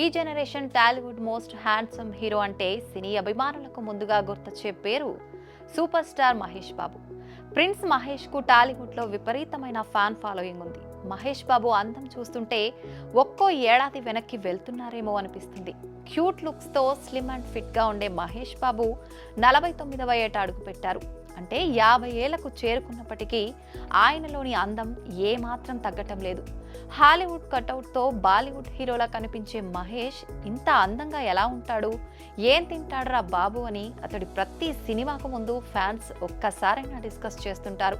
ఈ generation Tollywood most handsome hero అంటే సినీ అభిమానులకు ముందుగా గుర్తొచ్చే పేరు super star Mahesh Babu. Prince మహేష్కు టాలీవుడ్లో విపరీతమైన ఫ్యాన్ ఫాలోయింగ్ ఉంది. మహేష్ బాబు అందం చూస్తుంటే ఒక్కో ఏడాది వెనక్కి వెళ్తున్నారేమో అనిపిస్తుంది. క్యూట్ లుక్స్తో స్లిమ్ అండ్ ఫిట్గా ఉండే మహేష్ బాబు నలభై తొమ్మిదవ ఏట అడుగుపెట్టారు. అంటే యాభై ఏళ్ళకు చేరుకున్నప్పటికీ ఆయనలోని అందం ఏమాత్రం తగ్గటం లేదు. హాలీవుడ్ కటౌట్తో బాలీవుడ్ హీరోలా కనిపించే మహేష్ ఇంత అందంగా ఎలా ఉంటాడు? ఏం తింటాడరా బాబు అని అతడి ప్రతి సినిమాకు ముందు ఫ్యాన్స్ ఒక్కసారైనా డిస్కస్ చేస్తుంటారు.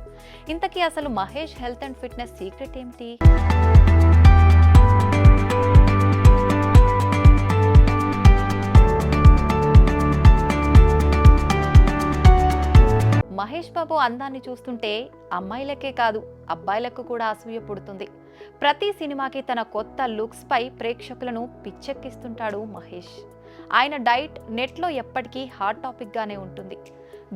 ఇంతకీ అసలు Mahesh health and fitness secret ఏమిటి? బాబు అందాన్ని చూస్తుంటే అమ్మాయిలకే కాదు అబ్బాయిలకు కూడా అసూయ పుడుతుంది. ప్రతి సినిమాకి తన కొత్త లుక్స్ పై ప్రేక్షకులను పిచ్చెక్కిస్తుంటాడు మహేష్. ఆయన డైట్ నెట్లో ఎప్పటికీ హాట్ టాపిక్గానే ఉంటుంది.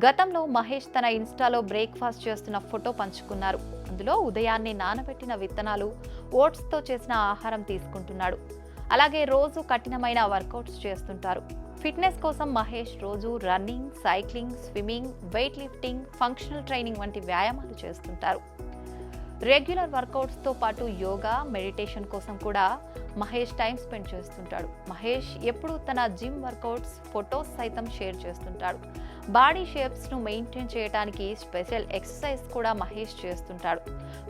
గతంలో మహేష్ తన ఇన్స్టాలో బ్రేక్ఫాస్ట్ చేస్తున్న ఫోటో పంచుకున్నారు. అందులో ఉదయాన్నే నానబెట్టిన విత్తనాలు ఓట్స్తో చేసిన ఆహారం తీసుకుంటున్నాడు. అలాగే రోజు కఠినమైన వర్కౌట్స్ చేస్తుంటారు. ఫిట్నెస్ కోసం మహేష్ రోజు running cycling swimming weight lifting functional training వంటి వ్యాయామాలు చేస్తుంటారు. రెగ్యులర్ వర్కౌట్స్తో పాటు యోగా మెడిటేషన్ కోసం కూడా మహేష్ టైం స్పెండ్ చేస్తుంటాడు. మహేష్ ఎప్పుడు తన జిమ్ వర్కౌట్స్ ఫొటోస్ సైతం షేర్ చేస్తుంటాడు. బాడీ షేప్స్ను మెయింటైన్ చేయడానికి స్పెషల్ ఎక్సర్సైజ్ కూడా మహేష్ చేస్తుంటాడు.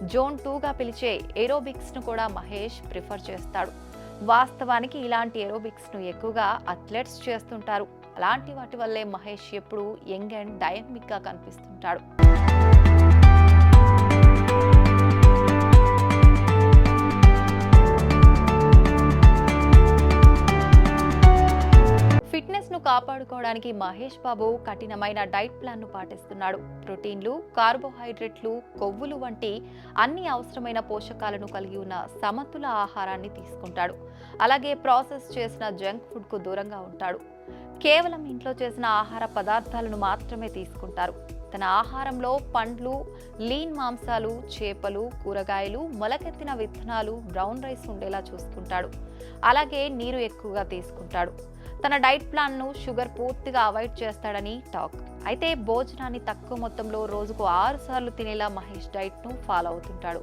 జోన్ టూగా పిలిచే ఏరోబిక్స్ను కూడా మహేష్ ప్రిఫర్ చేస్తాడు. వాస్తవానికి ఇలాంటి ఏరోబిక్స్ను ఎక్కువగా అథ్లెట్స్ చేస్తుంటారు. అలాంటి వాటి వల్లే మహేష్ ఎప్పుడు యంగ్ అండ్ డైనమిక్గా కనిపిస్తుంటాడు. కాపాడుకోవడానికి మహేష్ బాబు కఠినమైన డైట్ ప్లాన్ను పాటిస్తున్నాడు. ప్రోటీన్లు కార్బోహైడ్రేట్లు కొవ్వులు వంటి అన్ని అవసరమైన పోషకాలను కలిగి ఉన్న సమతుల ఆహారాన్ని తీసుకుంటాడు. అలాగే ప్రాసెస్ చేసిన జంక్ ఫుడ్కు దూరంగా ఉంటాడు. కేవలం ఇంట్లో చేసిన ఆహార పదార్థాలను మాత్రమే తీసుకుంటారు. తన ఆహారంలో పండ్లు లీన్ మాంసాలు చేపలు కూరగాయలు మొలకెత్తిన విత్తనాలు బ్రౌన్ రైస్ ఉండేలా చూసుకుంటాడు. అలాగే నీరు ఎక్కువగా తీసుకుంటాడు. తన డైట్ ప్లాన్ను షుగర్ పూర్తిగా అవాయిడ్ చేస్తాడని టాక్. అయితే భోజనాన్ని తక్కువ మొత్తంలో రోజుకు ఆరు సార్లు తినేలా మహేష్ డైట్ను ఫాలో అవుతుంటాడు.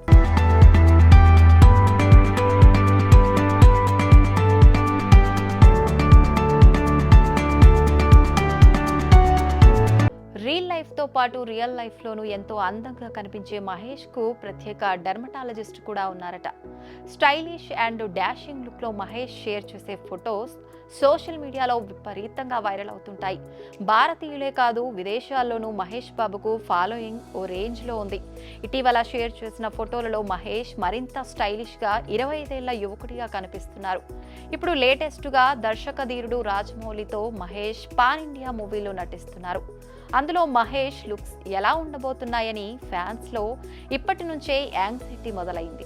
లైఫ్తో పాటు రియల్ లైఫ్లోనూ ఎంతో అందంగా కనిపించే మహేష్కు ప్రత్యేక డెర్మటాలజిస్ట్ కూడా ఉన్నారట. స్టైలిష్ అండ్ డాషింగ్ లుక్లో మహేష్ షేర్ చేసే ఫొటోస్ సోషల్ మీడియాలో విపరీతంగా వైరల్ అవుతుంటాయి. భారతీయులే కాదు విదేశాల్లోనూ మహేష్ బాబుకు ఫాలోయింగ్ ఓ రేంజ్లో ఉంది. ఇటీవల షేర్ చేసిన ఫోటోలలో మహేష్ మరింత స్టైలిష్గా ఇరవై ఐదేళ్ళ యువకుడిగా కనిపిస్తున్నారు. ఇప్పుడు లేటెస్ట్గా దర్శకధీరుడు రాజమౌళితో మహేష్ పాన్ ఇండియా మూవీలో నటిస్తున్నారు. అందులో మహేష్ లుక్స్ ఎలా ఉండబోతున్నాయని ఫ్యాన్స్లో ఇప్పటి నుంచే యాంగ్జైటీ మొదలైంది.